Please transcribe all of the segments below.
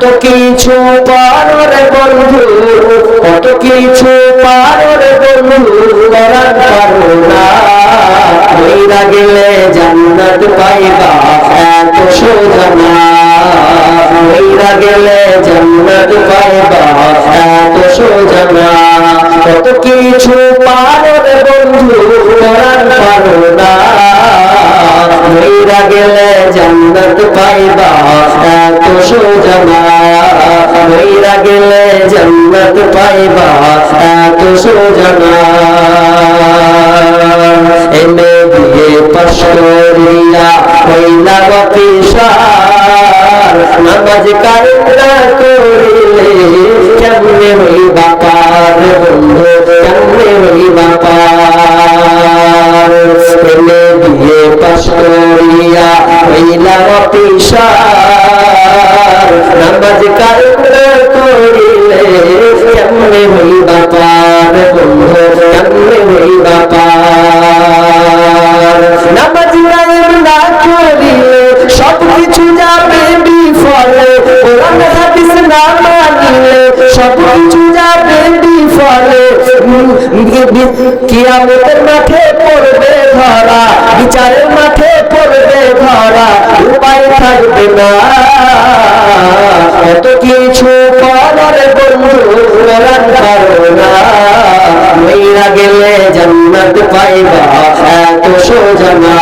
কত কিছু পারে বন্ধু, কত কিছু পারে বন্ধু, করার পারো না মইরা গেলে জান্নাত পাইবা, এত সোজা না। গেলে জান্নাত পাইবা, এত সোজা না। কত কিছু পারে বন্ধু, করার পারো না মইরা গেলে জান্নাত পাইবা, এত সোজা না। গেলে জান্নাত পাইবা, এত সোজা না। এমে বিয়ে পাশ করিয়া নামাজ কায়দা করিলে কেমনে হইবা পার বন্ধু, কেমনে হইবা পার? এমে বিয়ে পাশ হইলা অফিসার নামাজ কায়দা করিলে কেমনে হইবা পার বন্ধু কেমনে হইবা পার নামাজ কায়েম না করিলে সব কিছু যাবে বিফলে কোরআন হাদিস না মানিলে সব কিছু যাবে বিফলে কিয়ামতের মাঠে পড়বে ধরা বিচারের মাঠে পড়বে ধরা উপায় থাকবে না। এত কিছু পাওয়ার বন্ধু করার কারণা মইরা গেলে জান্নাত পাইবা, এত সোজা না।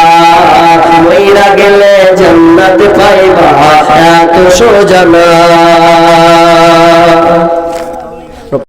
মইরা গেলে জান্নাত পাইবা, এত সোজা না।